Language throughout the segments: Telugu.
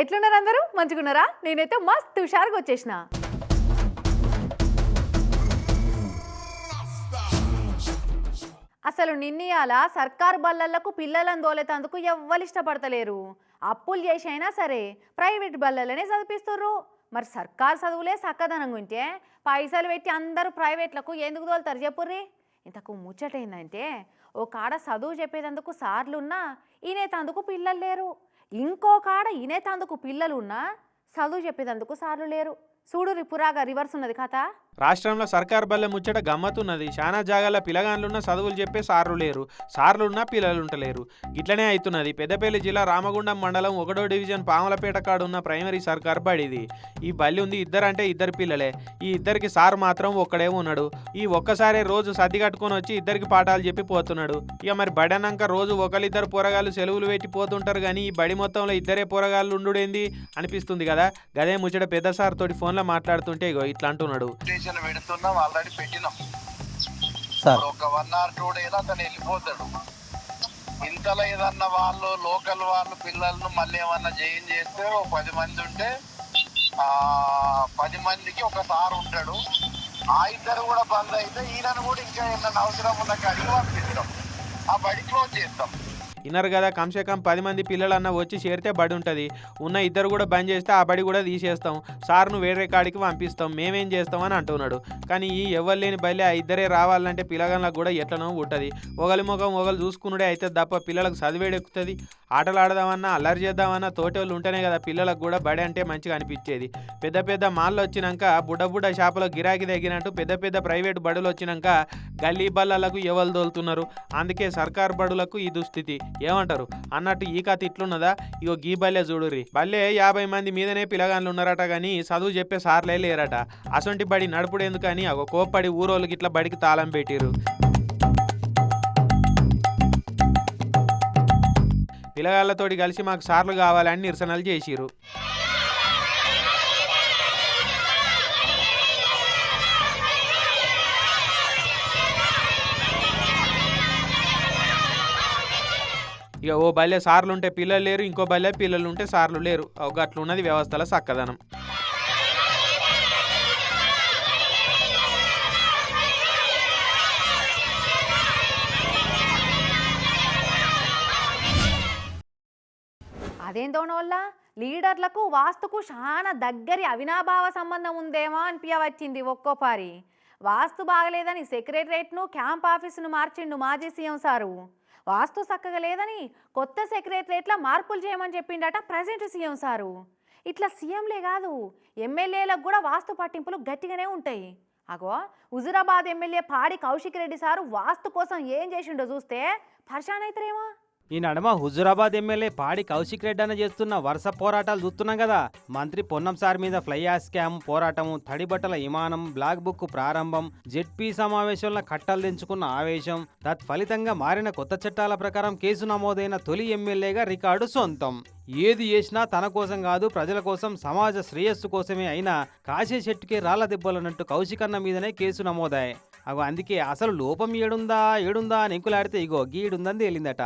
ఎట్లున్నారు అందరూ? మంచిగున్నారా? నేనైతే మస్త్ హుషారుగా వచ్చేసిన. అసలు నిన్నయాల సర్కారు బల్లలకు పిల్లలను దోలేతందుకు ఎవ్వరు ఇష్టపడతలేరు. అప్పులు చేసైనా సరే ప్రైవేట్ బల్లలనే చదివిస్తుర్రు మరి సర్కారు చదువులే చక్కదనంగా ఉంటే పైసలు పెట్టి అందరూ ప్రైవేట్లకు ఎందుకు దోలుతారు చెప్పుర్రి? ఇంతకు ముచ్చటైందంటే ఒక ఆడ చదువు చెప్పేటందుకు సార్లున్నా ఈనేతందుకు పిల్లలు లేరు. ఇంకో కాడ ఇనేతందుకు పిల్లలున్నా చదువు చెప్పేదందుకు సార్లు లేరు. చూడు రిపురాగా రివర్స్ ఉన్నది కథ. రాష్ట్రంలో సర్కార్ బల్లె ముచ్చట గమ్మతున్నది చాలా జాగాల పిల్లగాన్లున్న చదువులు చెప్పే సార్లు లేరు. సార్లున్నా పిల్లలు ఉంటలేరు ఇట్లనే అవుతున్నది పెద్దపల్లి జిల్లా రామగుండం మండలం ఒకటో డివిజన్ పాములపేట కాడ ఉన్న ప్రైమరీ సర్కార్ బడిది. ఈ బల్లి ఉంది ఇద్దరంటే ఇద్దరు పిల్లలే. ఈ ఇద్దరికి సార్ మాత్రం ఒక్కడే ఉన్నాడు. ఈ ఒక్కసారే రోజు సర్ది కట్టుకొని వచ్చి ఇద్దరికి పాఠాలు చెప్పి పోతున్నాడు. ఇక మరి బడి అన్నాక రోజు ఒకరిద్దరు పోరగాళ్ళు సెలవులు పెట్టి పోతుంటారు కానీ ఈ బడి మొత్తంలో ఇద్దరే పోరగాళ్ళు ఉండుడేంది అనిపిస్తుంది కదా. గదే ముచ్చట పెద్ద సార్ తోటి ఫోన్లో మాట్లాడుతుంటే ఇగో ఇట్లా అంటున్నాడు. స్టేషన్ పెడుతున్నాం ఆల్రెడీ పెట్టినాం. సార్. ఒక వన్ అవర్ టూ డేలో అతను వెళ్ళిపోతాడు. ఇంతలో ఏదన్నా వాళ్ళు లోకల్ వాళ్ళు పిల్లలను మళ్ళీ ఏమన్నా జాయిన్ చేస్తే ఒక పది మంది ఉంటే ఆ పది మందికి ఒక సార్ ఉంటాడు. ఆ ఇద్దరు కూడా బంద్ అయితే ఈయనను కూడా ఇంకా ఏమన్నా అవసరం ఉన్న కాడికి పంపిస్తాం ఆ బడి క్లోజ్ చేస్తాం. ఇన్నారు కదా కమ్సే కమ్ పది మంది పిల్లలన్న వచ్చి చేరితే బడి ఉంటుంది. ఉన్న ఇద్దరు కూడా బంద్ చేస్తే ఆ బడి కూడా తీసేస్తాం. సార్ను వేరే కాడికి పంపిస్తాం. మేమేం చేస్తాం అని అంటున్నాడు. కానీ ఈ ఎవరు లేని బయలే ఆ ఇద్దరే రావాలంటే పిల్లగాళ్ళకు కూడా ఎట్లనో ఉంటుంది ఒకలి ముఖం ఒకరు చూసుకున్నడే అయితే తప్ప పిల్లలకు చదివేడెక్కుతుంది ఆటలు ఆడదామన్నా అల్లరి చేద్దామన్నా తోటోళ్ళు ఉంటేనే కదా పిల్లలకు కూడా బడి అంటే మంచిగా అనిపించేది. పెద్ద పెద్ద మాల్లో వచ్చినాక బుడ్డ బుడ్డ షాపులో గిరాకీ తగ్గినట్టు పెద్ద పెద్ద ప్రైవేట్ బడులు వచ్చినాక గల్లీ బల్లలకు ఎవరు తోలుతున్నారు? అందుకే సర్కార్ బడులకు ఈ దుస్థితి. ఏమంటారు? అన్నట్టు ఈ కథ ఇట్లున్నదా? ఇగో గీ బల్లె చూడుర్రి. బల్లె యాభై మంది మీదనే పిల్లగాన్లు ఉన్నారట కానీ చదువు చెప్పే సార్లే లేరట. అసొంటి బడి నడుపుడేందుకని ఒక కోప్పడి ఊరోళ్ళకి ఇట్లా బడికి తాళం పెట్టిరు పిల్లగాళ్ళతోటి కలిసి మాకు సార్లు కావాలని నిరసనలు చేసిరు ఇక ఓ భలే సార్లు ఉంటే పిల్లలు లేరు ఇంకో బల్లె పిల్లలు ఉంటే సార్లు లేరు. ఒక అట్లున్నది వ్యవస్థల చక్కదనం అదేందోనోళ్ళ లీడర్లకు వాస్తుకు చాలా దగ్గరి అవినాభావ సంబంధం ఉందేమో అనిపించవచ్చింది ఒక్కోపారి. వాస్తు బాగలేదని సెక్రటరేట్ను క్యాంప్ ఆఫీసును మార్చిండు మాజీ సీఎం సారు. వాస్తు చక్కగా లేదని కొత్త సెక్రటరేట్ల మార్పులు చేయమని చెప్పిండట ప్రజెంట్ సీఎం సారు. ఇట్లా సీఎంలే కాదు ఎమ్మెల్యేలకు కూడా వాస్తు పట్టింపులు గట్టిగానే ఉంటాయి. అగో హుజురాబాద్ ఎమ్మెల్యే పాడి కౌశిక్ రెడ్డి సారు వాస్తు కోసం ఏం చేసిండో చూస్తే పర్షాన్ అవుతారేమో ఈ నడమ హుజురాబాద్ ఎమ్మెల్యే పాడి కౌశిక్ రెడ్డి అన్న చేస్తున్న వరుస పోరాటాలు చూస్తున్నాం కదా. మంత్రి పొన్నం సార్ మీద ఫ్లై స్కామ్ పోరాటము తడిబట్టల విమానం బ్లాక్ బుక్ ప్రారంభం జెడ్పీ సమావేశంలో కట్టలు తెంచుకున్న ఆవేశం తత్ఫలితంగా మారిన కొత్త చట్టాల ప్రకారం కేసు నమోదైన తొలి ఎమ్మెల్యేగా రికార్డు సొంతం. ఏది చేసినా తన కోసం కాదు ప్రజల కోసం సమాజ శ్రేయస్సు కోసమే అయినా కాశే చెట్టుకే రాళ్ళ దెబ్బలన్నట్టు కౌశికన్న మీదనే కేసు నమోదాయి. అగో అందుకే అసలు లోపం ఏడుందా ఏడుందా అని ఎంకులాడితే ఇగో గీడుందని తేలిందట.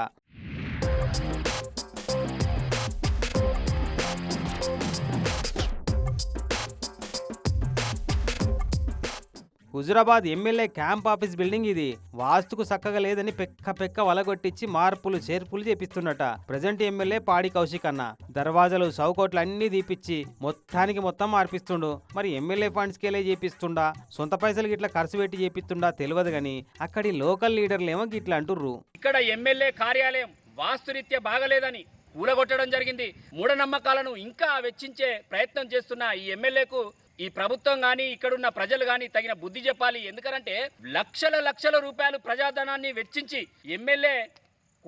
Huzurabad MLA camp office building ఇది. వాస్తుకు చక్కగా లేదని పెక్క పెక్క వలగొట్టించి మార్పులు చేర్పులు చేపిస్తుండట ప్రజెంట్ ఎమ్మెల్యే పాడి కౌశిక్ అన్న. దర్వాజాలు చౌకోట్లు అన్ని తీపిచ్చి మొత్తానికి మొత్తం మార్పిస్తుండు. మరి ఎమ్మెల్యే ఫండ్స్ కేలే చేపిస్తుండా? సొంత పైసలు గిట్లా ఖర్చు పెట్టి చేపిస్తుండా తెలియదు గాని అక్కడి లోకల్ లీడర్లేమో గిట్లా అంటుర్రు. ఇక్కడ ఎమ్మెల్యే కార్యాలయం వాస్తురీత్యా బాగలేదని కూలగొట్టడం జరిగింది. మూఢనమ్మకాలను ఇంకా వెచ్చించే ప్రయత్నం చేస్తున్న ఈ ఎమ్మెల్యేకు ఈ ప్రభుత్వం కానీ ఇక్కడున్న ప్రజలు కానీ తగిన బుద్ధి చెప్పాలి. ఎందుకంటే లక్షల లక్షల రూపాయలు ప్రజాధనాన్ని వెచ్చించి ఎమ్మెల్యే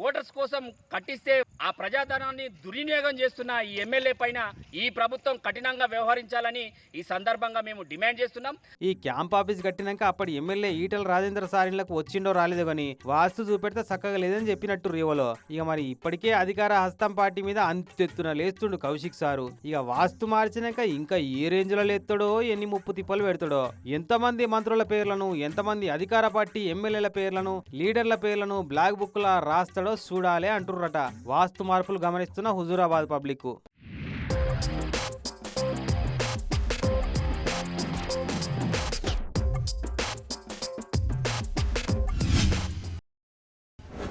ఓటర్స్ కోసం కట్టిస్తే ఆ ప్రజాధనాన్ని దుర్వినియోగం చేస్తున్న ఈ ఎమ్మెల్యే పైన ఈ ప్రభుత్వం కఠినంగా వ్యవహరించాలని ఈ సందర్భంగా మేము డిమాండ్ చేస్తున్నాం. ఈ క్యాంప్ ఆఫీస్ కట్టినాక అప్పటి ఎమ్మెల్యే ఈటల రాజేంద్ర సారిన్లకు వచ్చిండో రాలేదో గాని వాస్తు చూపెడితే చక్కగా లేదని చెప్పినట్టు రేవలో. ఇక మరి ఇప్పటికే అధికార హస్తం పార్టీ మీద అంతెత్తున లేస్తుండు కౌశిక్ సారు. ఇక వాస్తు మార్చినాక ఇంకా ఏ రేంజ్లో లేస్తాడో ఎన్ని ముప్పు తిప్పలు పెడతాడో ఎంతమంది మంత్రుల పేర్లను ఎంతమంది అధికార పార్టీ ఎమ్మెల్యేల పేర్లను లీడర్ల పేర్లను బ్లాక్ బుక్ లా రాస్తాడో చూడాలే అంటుర్రట. వాస్తు మార్పులు గమనిస్తున్న హుజూరాబాద్ పబ్లిక్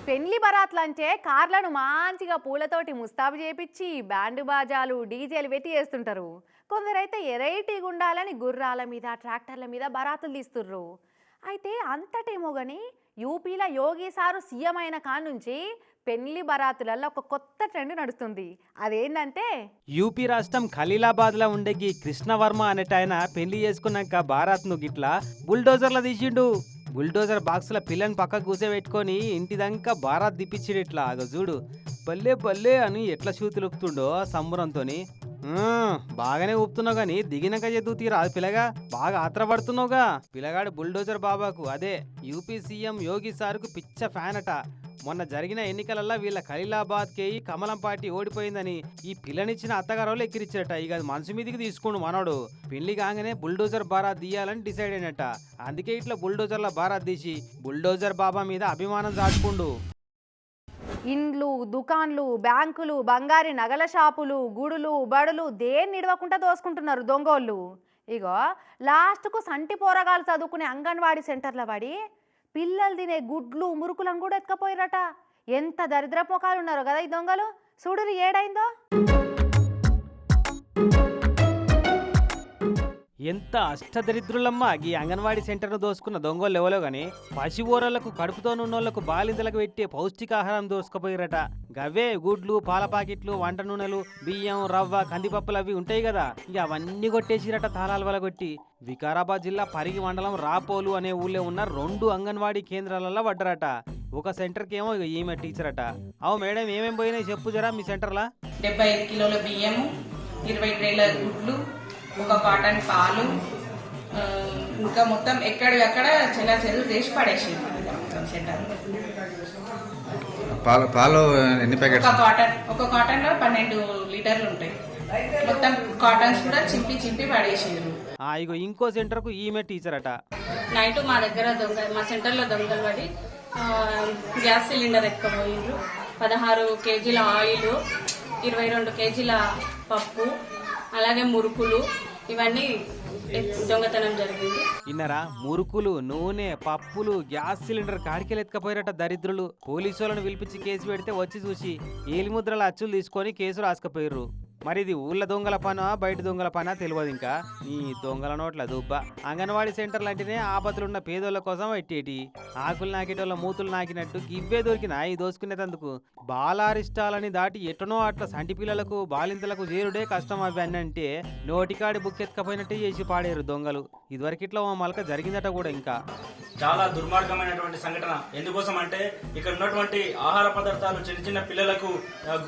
పెళ్ళి బరాత్లంటే కార్లను మంచిగా పూలతోటి ముస్తాబు చేపించి బ్యాండ్ బాజాలు డీజేలు పెట్టి చేస్తుంటారు. కొందరైతే ఎరైటీగా ఉండాలని గుర్రాల మీద ట్రాక్టర్ల మీద బరాతులు తీస్తుర్రు. అయితే అంతటేమో కానీ యూపీలో యోగి సారు సీఎం అయిన కాడ నుంచి పెళ్ళి బరాతులలో ఒక కొత్త ట్రెండ్ నడుస్తుంది. అదేంటంటే యూపీ రాష్ట్రం ఖలీలాబాద్లో ఉండే ఈ కృష్ణవర్మ అనేట ఆయన పెళ్ళి చేసుకున్నాక భారత్ను గిట్లా బుల్డోజర్ల తీసిండు. బుల్డోజర్ బాక్సుల పిల్లని పక్కకు కూర్చోబెట్టుకొని ఇంటిదంకా భారత్ దిప్పించిడు ఇట్లా. ఆగ చూడు. బల్లే బల్లే అని ఎట్లా శూతులు ఊపుతుండో సంబరంతోని. బాగానే ఊపుతున్నావు కానీ దిగినాక చేద్దు తీరా అది పిల్లగా బాగా ఆత్రపడుతున్నావుగా. పిల్లగాడు బుల్డోజర్ బాబాకు. అదే యూపీ సీఎం యోగి సార్కు పిచ్చ ఫ్యాన్ అట మొన్న జరిగిన ఎన్నికలల్లో వీళ్ళ ఖలీలాబాద్ కేయి కమలం పార్టీ ఓడిపోయిందని ఈ పిల్లనిచ్చిన అత్తగారు ఎక్కిరిచ్చారట. ఇక అది మనసు మీదికి తీసుకోండు మనోడు. పెళ్ళి కాగానే బుల్డోజర్ బారా తీయాలని డిసైడ్ అయినట్ట అందుకే ఇట్లా బుల్డోజర్ల బారా తీసి బుల్డోజర్ బాబా మీద అభిమానం దాటుకుండు ఇండ్లు దుకాన్లు బ్యాంకులు బంగారి నగల షాపులు గుడులు బడులు దేన్ని నిడవకుండా దోసుకుంటున్నారు దొంగోళ్ళు? ఇగో లాస్ట్కు సంటి పోరగాలు చదువుకునే అంగన్వాడీ సెంటర్ల పడి పిల్లలు తినే గుడ్లు మురుకులను కూడా ఎత్తుకపోయారట. ఎంత దరిద్ర మొఖాలు ఉన్నారు కదా ఈ దొంగలు. చూడురు ఏడైందో? ఎంత అష్టదరిద్రులమ్మా ఈ అంగన్వాడీ సెంటర్ను దోసుకున్న దొంగలు ఎవలో గాని? పసివోరలకు కడుపుతోనున్నోళ్ళకు బాలింతలకు పెట్టే పౌష్టికాహారం దోసుకుపోయారట. గవే గుడ్లు పాల పాకెట్లు వంట నూనెలు బియ్యం రవ్వ కందిపప్పులు అవి ఉంటాయి కదా ఇక అవన్నీ కొట్టేసిరట తాళాల వల్ల కొట్టి వికారాబాద్ జిల్లా పరిగి మండలం రాపోలు అనే ఊళ్ళో ఉన్న రెండు అంగన్వాడీ కేంద్రాలలో పడ్డరట. ఒక సెంటర్కి ఏమో ఈమె టీచర్ అట అవు మేడం ఏమేం పోయినాయి చెప్పు జరా మీ సెంటర్లా? డెబ్బై ఐదు కిలోల బియ్యము ఇరవై ట్రేల గుడ్లు ఒక కాటన్ పాలు ఇంకా మొత్తం ఎక్కడికక్కడ చెలా చెరువు చేసి పడేసింది. సెంటర్ పాలు పాలు ఎన్ని ఒక ప్యాకెట్స్? కాటన్ ఒక కాటన్లో పన్నెండు లీటర్లు ఉంటాయి. మొత్తం కాటన్స్ కూడా చింపి చింపి పడేసిండ్రు. ఆ ఇగో ఇంకో సెంటర్కు ఈమె టీచర్ అట. నైట్ మా దగ్గర దొంగ మా సెంటర్లో దొంగలు పడి గ్యాస్ సిలిండర్ ఎక్కబోయిండ్రు పదహారు కేజీల ఆయిల్ ఇరవై రెండు కేజీల పప్పు అలాగే మురుకులు ఇవన్నీ దొంగతనం జరిగింది. ఇన్నరా? మురుకులు నూనె పప్పులు గ్యాస్ సిలిండర్ కాడికెళ్ళి ఎత్తుకపోయారట దరిద్రులు. పోలీసు వాళ్ళని పిలిపించి కేసు పెడితే వచ్చి చూసి ఏలిముద్రల అచ్చులు తీసుకొని కేసు రాసుకపోయారు మరి ఇది ఊళ్ళ దొంగల పనా బయట దొంగల పనా తెలియదు ఇంకా. ఈ దొంగల నోట్ల దుబ్బ. అంగన్వాడీ సెంటర్ లాంటినే ఆపతులున్న పేదోళ్ళ కోసం పెట్టేటి ఆకులు నాకేటోళ్ళ మూతులు నాకినట్టు గివ్వే దొరికిన ఈ దోసుకునేటందుకు బాలారిష్టాలని దాటి ఎటనో అట్లా సంటి పిల్లలకు బాలింతలకు చేరుడే కష్టం అవి అంటే నోటికాడి బుక్కెత్తకపోయినట్టే చేసి పాడేరు దొంగలు. ఇదివరకు ఇట్లా ఓ మలక జరిగిందట కూడా ఇంకా. చాలా దుర్మార్గమైనటువంటి సంఘటన. ఎందుకోసం అంటే ఇక్కడ ఉన్నటువంటి ఆహార పదార్థాలు చిన్న చిన్న పిల్లలకు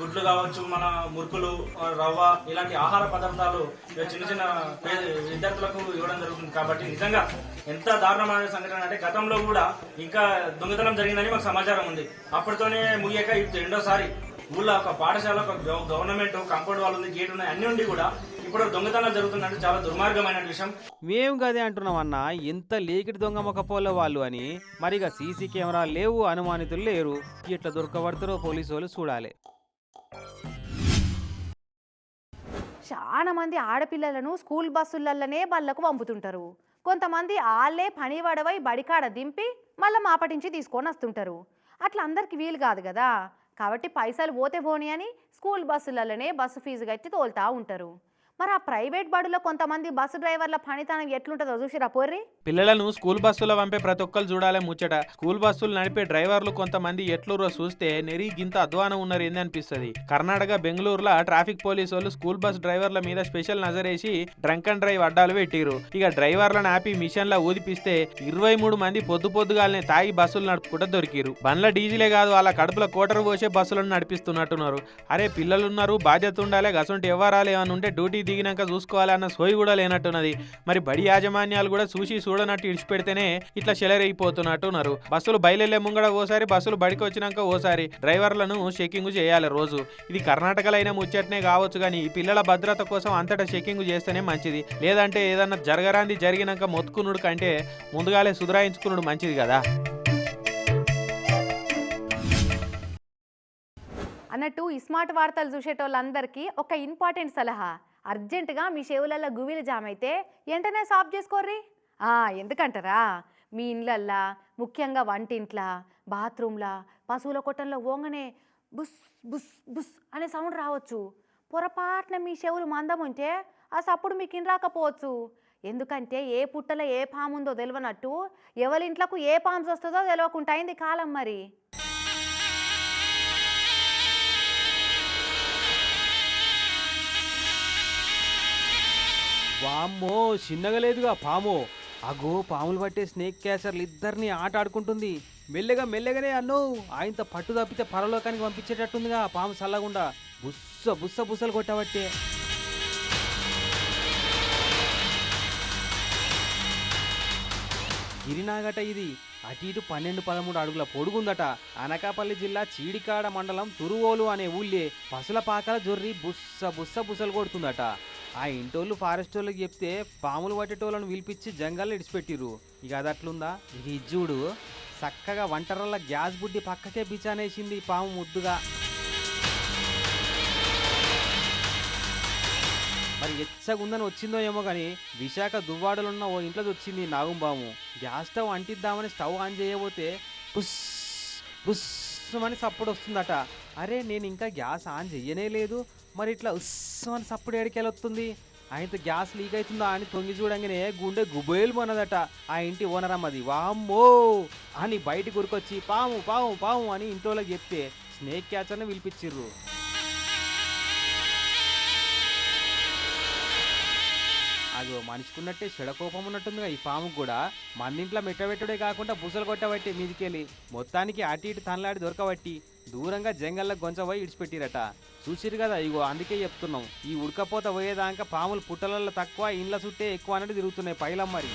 గుడ్లు కావచ్చు మన మురుకులు రవ్వ ఇలాంటి ఆహార పదార్థాలు చిన్న చిన్న విద్యార్థులకు ఇవ్వడం జరుగుతుంది. కాబట్టి నిజంగా ఎంత దారుణమైన సంఘటన అంటే గతంలో కూడా ఇంకా దొంగతనం జరిగిందని మాకు సమాచారం ఉంది. అప్పటితోనే ముగియక ఇప్పుడు రెండోసారి ఊళ్ళో ఒక పాఠశాల ఒక గవర్నమెంట్ కాంపౌండ్ వాళ్ళు ఉంది గేట్ ఉన్నాయి అన్ని ఉండి కూడా ఇప్పుడు దొంగతనం జరుగుతుందంటే చాలా దుర్మార్గమైన విషయం. మేము కదే అంటున్నాం అన్న ఎంత లేకిటి దొంగ మొక్కపోలే వాళ్ళు అని. మరిగా సీసీ కెమెరా లేవు అనుమానితులు లేరు. ఇట్లా దొరకబడతారో పోలీసు వాళ్ళు చూడాలి. చాలా మంది ఆడపిల్లలను స్కూల్ బస్సులలోనే బళ్ళకు పంపుతుంటారు. కొంతమంది వాళ్ళే పని వడవై బడికాడ దింపి మళ్ళీ మాపటించి తీసుకొని వస్తుంటారు. అట్లా అందరికి వీలు కాదు కదా. కాబట్టి పైసలు పోతే పోని అని స్కూల్ బస్సులలోనే బస్సు ఫీజు కట్టి తోలుతూ ఉంటారు. మరి ఆ ప్రైవేట్ బడులో కొంతమంది బస్సు డ్రైవర్ల పనితనం ఎట్లుంటుందో చూసిరా పోర్రి? పిల్లలను స్కూల్ బస్సులో పంపే ప్రతి ఒక్కరు చూడాలే ముచ్చట. స్కూల్ బస్సులు నడిపే డ్రైవర్లు కొంతమంది ఎట్లురో చూస్తే నెరి గింత అధ్వానం ఉన్నారు ఏంది అనిపిస్తుంది కర్ణాటక బెంగళూరులో ట్రాఫిక్ పోలీసు వాళ్ళు స్కూల్ బస్ డ్రైవర్ల మీద స్పెషల్ నజరేసి డ్రంక్ అండ్ డ్రైవ్ అడ్డాలు పెట్టిరు ఇక డ్రైవర్లను ఆపి మిషన్ల ఊదిపిస్తే ఇరవై మూడు మంది పొద్దు పొద్దుగాలనే తాగి బస్సులు నడుపుకుంటూ దొరికిరు బండ్ల డీజిలే కాదు వాళ్ళ కడుపులో కోటరు పోసే బస్సులను నడిపిస్తున్నట్టున్నారు. అరే పిల్లలున్నారు బాధ్యత ఉండాలి గసంటి ఎవరాలి ఏమైనా ఉంటే డ్యూటీ దిగినాక చూసుకోవాలన్న సోయి కూడా లేనట్టున్నది. మరి బడి యాజమాన్యాలు కూడా చూసి చూడనట్టు ఇడిచిపెడితేనే ఇట్లా చెలరైపోతున్నట్టున్నారు బస్సులు బయలుదేరే ముంగడ ఓసారి బస్సులు బడికి వచ్చినాక ఓసారి డ్రైవర్లను చెకింగ్ చేయాలి రోజు. ఇది కర్ణాటకలో అయినా ముచ్చటనే కావచ్చు కానీ ఈ పిల్లల భద్రత కోసం అంతటా చెకింగ్ చేస్తేనే మంచిది. లేదంటే ఏదన్నా జరగరాంది జరిగినాక మొత్తుకునుడు కంటే ముందుగాలే సుధరాయించుకునుడు మంచిది కదా. అన్నట్టు ఈ స్మార్ట్ వార్తలు చూసేటోళ్ళందరికీ ఒక ఇంపార్టెంట్ సలహా. అర్జెంటుగా మీ చెవులలో గువిలు జామ్ అయితే వెంటనే సాఫ్ చేసుకోర్రి ఎందుకంటారా? మీ ఇండ్లల్లా ముఖ్యంగా వంటింట్లా బాత్రూమ్లా పశువుల కొట్టంలో ఓంగనే బుస్ బుస్ బుస్ అనే సౌండ్ రావచ్చు. పొరపాటున మీ చెవులు మందం ఉంటే ఆ సప్పుడు మీకు ఇనరాకపోవచ్చు ఎందుకంటే ఏ పుట్టలో ఏ పాము ఉందో తెలియనట్టు ఎవరింట్లకు ఏ పామ్స్ వస్తుందో తెలియకుండా అయింది కాలం మరి. వామ్మో చిన్నగా లేదుగా పాము. అగో పాములు పట్టే స్నేక్ క్యాసర్లు ఇద్దరిని ఆట ఆడుకుంటుంది. మెల్లగా మెల్లగానే అన్నో ఆయనతో పట్టు తప్పితే పరలోకానికి పంపించేటట్టుందిగా పాము చల్లగుండా బుస్స బుస్స బుస్సలు కొట్టబట్టే. గిరినాగట ఇది. అటు ఇటు పన్నెండు పదమూడు అడుగుల పొడుగుందట. అనకాపల్లి జిల్లా చీడికాడ మండలం తురువోలు అనే ఊళ్ళే పసుల పాకల జొర్రి బుస్స బుస్స బుసలు కొడుతుందట. ఆ ఇంటోళ్ళు ఫారెస్ట్ వాళ్ళకి చెప్తే పాములు పట్టేటోళ్ళను పిలిపించి జంగల్లో ఇడిచిపెట్టిర్రు. ఇక అది అట్లుందా? ఇది ఇజ్జుడు చక్కగా వంటరల్ల గ్యాస్ బుడ్డి పక్కకే బిచానేసింది ఈ పాము ముద్దుగా. మరి ఎచ్చగుందని వచ్చిందో ఏమో కానీ విశాఖ దువ్వాడలున్న ఓ ఇంట్లో వచ్చింది ఈ నాగుంబాము గ్యాస్ స్టవ్ అంటిద్దామని స్టవ్ ఆన్ చేయబోతే పుస్ బుస్ అని సప్పుడు వస్తుందట అరే నేను ఇంకా గ్యాస్ ఆన్ చేయనే లేదు. మరి ఇట్లా ఉస్సమని అని సప్పుడు ఏడికెళ్ళి వస్తుంది ఆయనతో గ్యాస్ లీక్ అవుతుందా అని తొంగి చూడంగానే గుండె గుబేలు మనదట ఆ ఇంటి ఓనర్ అమ్మది వామ్మో! అని బయట గురికొచ్చి పాము పాము పాము అని ఇంట్లోకి చెప్తే స్నేక్ క్యాచర్ని పిలిపించిర్రు అది మనిషికున్నట్టే చెడకోపం ఉన్నట్టుందిగా ఈ పాముకు కూడా. మన ఇంట్లో మెట్టబెట్టుడే కాకుండా బుసలు కొట్టబట్టి మీదికెళ్ళి. మొత్తానికి అటు ఇటు తనలాడి దొరకబట్టి. దూరంగా జంగల్లో గొంచబోయి ఇడిచిపెట్టిరట. చూసిరు కదా ఇగో అందుకే చెప్తున్నాం. ఈ ఉడకపోత పోయేదాకా పాములు పుట్టలలో తక్కువ ఇండ్ల చుట్టే ఎక్కువ అన్నట్టు తిరుగుతున్నాయి పైలం మరి.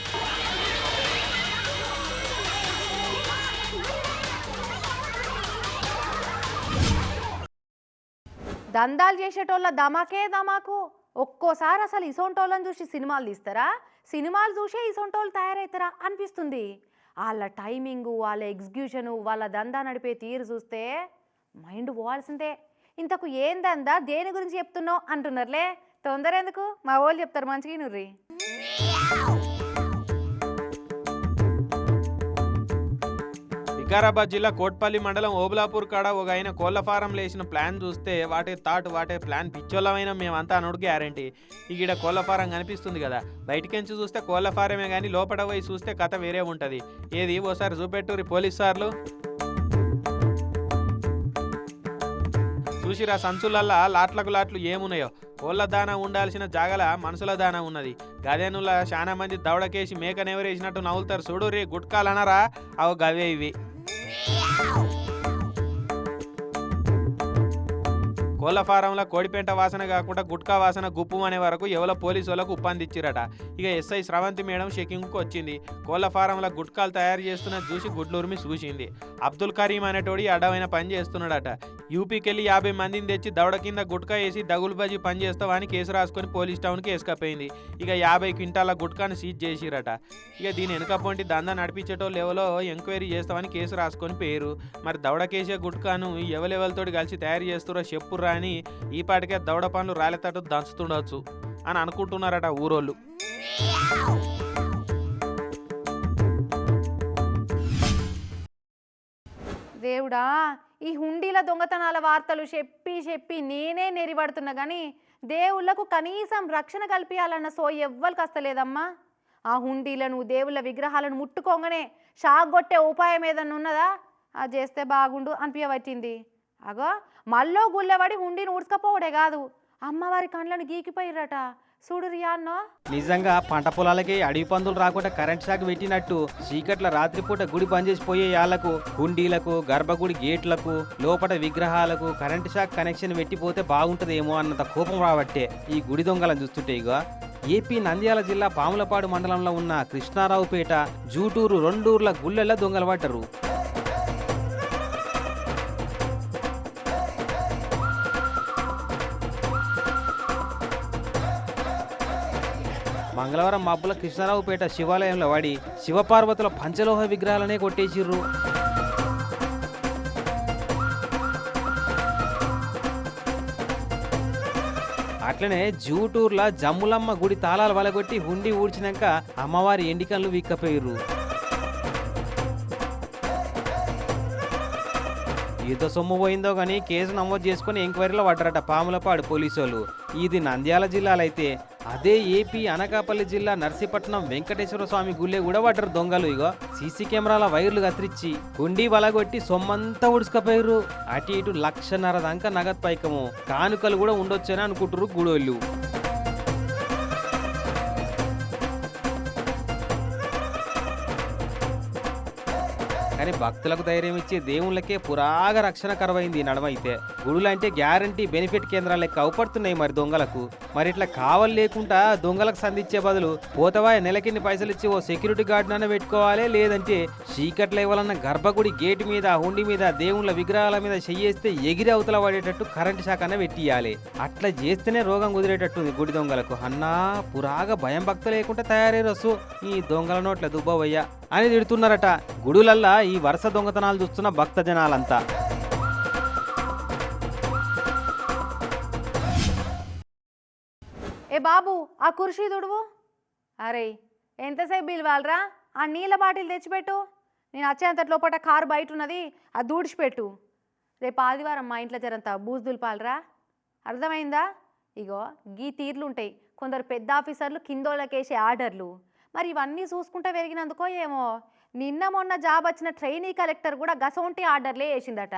దందాలు చేసేటోళ్ళ దమాకే దమాకు. ఒక్కోసారి అసలు ఇసొంటోళ్ళని చూసి సినిమాలు తీస్తారా? సినిమాలు చూసే ఇసొంటోళ్ళు తయారవుతారా అనిపిస్తుంది. వాళ్ళ టైమింగు వాళ్ళ ఎగ్జిక్యూషను వాళ్ళ దందా నడిపే తీరు చూస్తే మైండ్ పోవాల్సిందే ఇంతకు ఏందందా? దేని గురించి చెప్తున్నావు? అంటున్నారులే. తొందర ఎందుకు మా వాళ్ళు చెప్తారు మంచిగా నుర్రి వికారాబాద్ జిల్లా కోట్పల్లి మండలం ఓబులాపూర్ కాడ ఒక ఆయన కోళ్ళ ఫారంలో వేసిన ప్లాన్ చూస్తే what a thought what a plan పిచ్చోళ్ళమైన మేమంతా అనుడు గ్యారంటీ. ఈడ కోళ్ళ ఫారం కనిపిస్తుంది కదా. బయటికెంచి చూస్తే కోళ్ళ ఫారమే కానీ లోపల పోయి చూస్తే కథ వేరే ఉంటుంది. ఏది? ఓసారి చూపెట్టుర్రి పోలీస్ సార్లు. చూసిరా సంచులల్లా లాట్లకు లాట్లు ఏమున్నాయో? కోళ్ళ దానా ఉండాల్సిన జాగల మనుషుల దానా ఉన్నది. గదేనుల చాలా మంది దవడకేసి మేకనెవరేసినట్టు నవ్వులుతారు. చూడు రే గుట్కాలనరా. అవు గవే ఇవి. కోళ్ళ ఫారంలో కోడిపెంట వాసన కాకుండా గుట్కా వాసన గుప్పు అనే వరకు ఎవరో పోలీసు వాళ్ళకు ఉప్పందిచ్చిరట. ఇక ఎస్ఐ శ్రవంతి మేడం షెకింగ్కు వచ్చింది. కోళ్ళ ఫారంలో గుట్కాలు తయారు చేస్తున్న చూసి గుడ్లూరిమి చూసింది. అబ్దుల్ కరీం అనేటోడి అడవైన పని చేస్తున్నాడట. యూపీకి వెళ్ళి యాభై మందిని తెచ్చి దవడ కింద గుట్కా వేసి దగులు బజీ పని చేస్తావని కేసు రాసుకొని పోలీస్ టౌన్కి వేసుకపోయింది ఇక యాభై క్వింటాల గుట్కాను సీజ్ చేసిరట. ఇక దీని వెనుకపోంటి దందా నడిపించేటో లెవెలో ఎంక్వైరీ చేస్తామని కేసు రాసుకొని పేరు. మరి దవడకేసే గుట్కాను ఎవలెవలతోటి కలిసి తయారు చేస్తారో చెప్పుర్రా కానీ ఈ పాటికే దవడ పనులు రాలేతట్టు దంచుతుండొచ్చు అని అనుకుంటున్నారట ఊరోళ్ళు. దేవుడా ఈ హుండీల దొంగతనాల వార్తలు చెప్పి చెప్పి నేనే నెరిపడుతున్నా కానీ దేవుళ్ళకు కనీసం రక్షణ కల్పించాలన్న సో ఎవ్వరికి వస్తలేదమ్మా ఆ హుండీలను దేవుళ్ళ విగ్రహాలను ముట్టుకోగానే షాక్ కొట్టే ఉపాయం ఏదన్నా ఉన్నదా అది చేస్తే బాగుండు అనిపించవచ్చింది అగో మళ్ళో గుళ్ళబడి హుండీని ఉడుచుకపోవడే కాదు. అమ్మవారి కండ్లను గీకిపోయిర్రట. చూడు రియాన్నో నిజంగా పంట పొలాలకి అడవి పందులు రాకుండా కరెంట్ షాక్ పెట్టినట్టు చీకట్ల రాత్రిపూట గుడి పనిచేసిపోయే యాళ్ళకు హుండీలకు గర్భగుడి గేట్లకు లోపల విగ్రహాలకు కరెంట్ షాక్ కనెక్షన్ పెట్టిపోతే బాగుంటదేమో అన్నంత కోపం రాబట్టే ఈ గుడి దొంగలను చూస్తుంటే ఇగో. ఏపీ నంద్యాల జిల్లా పాములపాడు మండలంలో ఉన్న కృష్ణారావుపేట జూటూరు రెండూర్ల గుళ్ళెల్ల దొంగలు పడ్డరు. మంగళవారం మబ్బుల కృష్ణారావుపేట శివాలయంలో వాడి శివపార్వతుల పంచలోహ విగ్రహాలనే కొట్టేసిర్రు. అట్లనే జూటూర్ల జమ్ములమ్మ గుడి తాళాలు వలగొట్టి హుండి ఊడ్చినాక అమ్మవారి ఎండికలు విక్కపోయిర్రు. ఎంత సొమ్ము పోయిందో కానీ కేసు నమోదు చేసుకుని ఎంక్వైరీలో పడ్డారట పాములపాడు పోలీసు వాళ్ళు ఇది నంద్యాల జిల్లాలో అయితే అదే ఏపీ అనకాపల్లి జిల్లా నర్సీపట్నం వెంకటేశ్వర స్వామి గుళ్ళే కూడా పడ్డారు దొంగలు ఇగో. సీసీ కెమెరాల వైర్లు కత్తిరించి గుండి వలగొట్టి సొమ్మంతా ఉడుచుకపోయారు అటు ఇటు లక్షన్నర దాకా నగదు పైకము. కానుకలు కూడా ఉండొచ్చని అనుకుంటురు గుడోళ్ళు. కానీ భక్తులకు ధైర్యం ఇచ్చి దేవుళ్ళకే పురాగ రక్షణ కరువైంది నడమైతే. గుడులంటే గుడులు అంటే గ్యారంటీ బెనిఫిట్ కేంద్రాలు లెక్క మరి దొంగలకు. మరి ఇట్లా కావలు లేకుండా దొంగలకు సంధించే బదులు పోతవా నెలకిన్ని పైసలు ఇచ్చి ఓ సెక్యూరిటీ గార్డునైనా పెట్టుకోవాలి లేదంటే చీకట్ల ఇవ్వాలన్న గర్భగుడి గేటు మీద హుండి మీద దేవుళ్ళ విగ్రహాల మీద చెయ్యేస్తే ఎగిరి అవతల పడేటట్టు కరెంటు శాఖ అన్న పెట్టియాలి. అట్లా చేస్తేనే రోగం కుదిరేటట్టుంది గుడి దొంగలకు. అన్నా పురాగా భయం భక్త లేకుండా తయారే రసు ఈ దొంగల నోట్ల దుబ్బవయ్య అని తిడుతున్నారట. గుడులల్లా ఈ వరుస దొంగతనాలు చూస్తున్న భక్త జనాలంతా. ఏ బాబు ఆ కుర్షీ తుడువు. అరే ఎంతసేపు పిలవాలరా ఆ నీళ్ళ బాటిల్ తెచ్చిపెట్టు. నేను వచ్చేంత లోపల కారు బయట ఉన్నది అది దూడిచిపెట్టు రేపు ఆదివారం మా ఇంట్లో జరంత బూజు దులపాలరా? అర్థమైందా? ఇగో గీ తీర్లు ఉంటాయి కొందరు పెద్ద ఆఫీసర్లు కిందోళ్ళకేసే ఆర్డర్లు. మరి ఇవన్నీ చూసుకుంటా పెరిగినందుకో ఏమో? నిన్న మొన్న జాబ్ వచ్చిన ట్రైనీ కలెక్టర్ కూడా గసొంటి ఆర్డర్లే వేసిందట.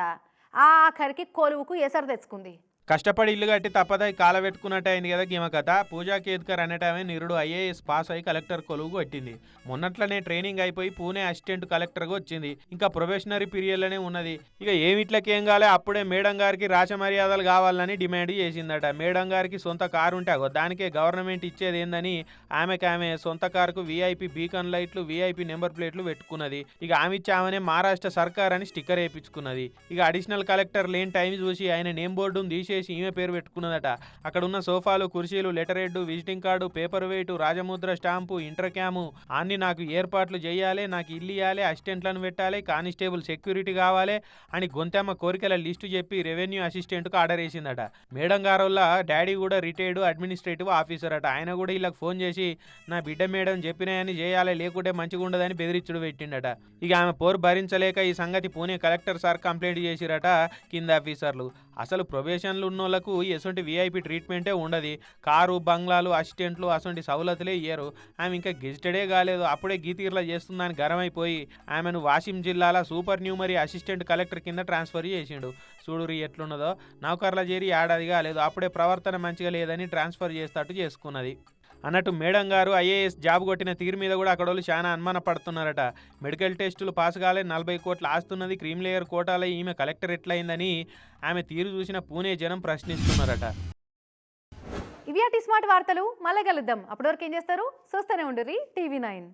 ఆఖరికి కొలువుకు ఎసరు తెచ్చుకుంది. కష్టపడి ఇల్లు కట్టి తప్పదై కాల పెట్టుకున్నట్టు అయింది కదా గీమ కథ. పూజా కేద్కర్ అనేటమే నిరుడు ఐఏఎస్ పాస్ అయి కలెక్టర్ కొలువు కొట్టింది. మొన్నట్లనే ట్రైనింగ్ అయిపోయి పూణే అసిస్టెంట్ కలెక్టర్గా వచ్చింది. ఇంకా ప్రొబేషనరీ పీరియడ్లోనే ఉన్నది. ఇక ఏమిట్లకేం కాలే అప్పుడే మేడం గారికి రాచమర్యాదలు కావాలని డిమాండ్ చేసిందట. మేడం గారికి సొంత కారు ఉంటే దానికే గవర్నమెంట్ ఇచ్చేది ఏందని ఆమెకి ఆమె సొంత కారుకు వీఐపీ బీకన్ లైట్లు వీఐపీ నెంబర్ ప్లేట్లు పెట్టుకున్నది. ఇక ఆమె ఇచ్చి ఆమెనే మహారాష్ట్ర సర్కార్ అని స్టిక్కర్ వేయించుకున్నది. ఇక అడిషనల్ కలెక్టర్ లేని టైం చూసి ఆయన నేమ్ బోర్డును చేసి ఈమె పేరు పెట్టుకున్నదట. అక్కడ ఉన్న సోఫాలు కుర్చీలు letter visiting card paper weight రాజముద్ర stamp intercom అన్ని నాకు ఏర్పాట్లు చేయాలి నాకు ఇల్లు ఇవ్వాలి అసిస్టెంట్లను పెట్టాలి కానిస్టేబుల్ సెక్యూరిటీ కావాలి అని గొంతమ్మ కోరికల లిస్టు చెప్పి రెవెన్యూ అసిస్టెంట్కు ఆర్డర్ వేసిందట. మేడం గారోళ్ళ డాడీ కూడా రిటైర్డ్ అడ్మినిస్ట్రేటివ్ ఆఫీసర్ అట. ఆయన కూడా వీళ్ళకి ఫోన్ చేసి నా బిడ్డ మేడం చెప్పినాయని చేయాలి లేకుంటే మంచిగా ఉండదని బెదిరించుడు పెట్టిండట. ఇక ఆమె పోరు భరించలేక ఈ సంగతి పూణే కలెక్టర్ సార్ కంప్లైంట్ చేసిరట కింద ఆఫీసర్లు. అసలు ప్రొబేషన్లు ఉన్నోళ్ళకు ఎటువంటి వీఐపీ ట్రీట్మెంటే ఉండదు. కారు బంగ్లాలు అసిస్టెంట్లు అటువంటి సౌలతులే ఇయ్యరు. ఆమె ఇంకా గెజిటెడే కాలేదు. అప్పుడే గీతీర్లా చేస్తుందని గరమైపోయి ఆమెను వాషిం జిల్లాల సూపర్ న్యూమరీ అసిస్టెంట్ కలెక్టర్ కింద ట్రాన్స్ఫర్ చేసిండు. చూడురి ఎట్లున్నదో. నౌకర్ల చేరి ఏడాది కాలేదు. అప్పుడే ప్రవర్తన మంచిగా లేదని ట్రాన్స్ఫర్ చేస్తట్టు చేసుకున్నది. అన్నట్టు మేడం గారు ఐఏఎస్ జాబ్ కొట్టిన తీరు మీద కూడా అక్కడ వాళ్ళు చాలా అనుమాన పడుతున్నారట మెడికల్ టెస్టులు పాస్ కాలే నలభై కోట్లు ఆస్తున్నది క్రీమ్ లేయర్ కోటాలో ఈమె కలెక్టర్ ఎట్లయిందని ఆమె తీరు చూసిన పూణే జనం ప్రశ్నిస్తున్నారట. ఇవి అటు స్మార్ట్ వార్తలు మళ్ళీ కలుద్దాం. అప్పటివరకు ఏం చేస్తారు? చూస్తూనే ఉండరు టీవీ నైన్.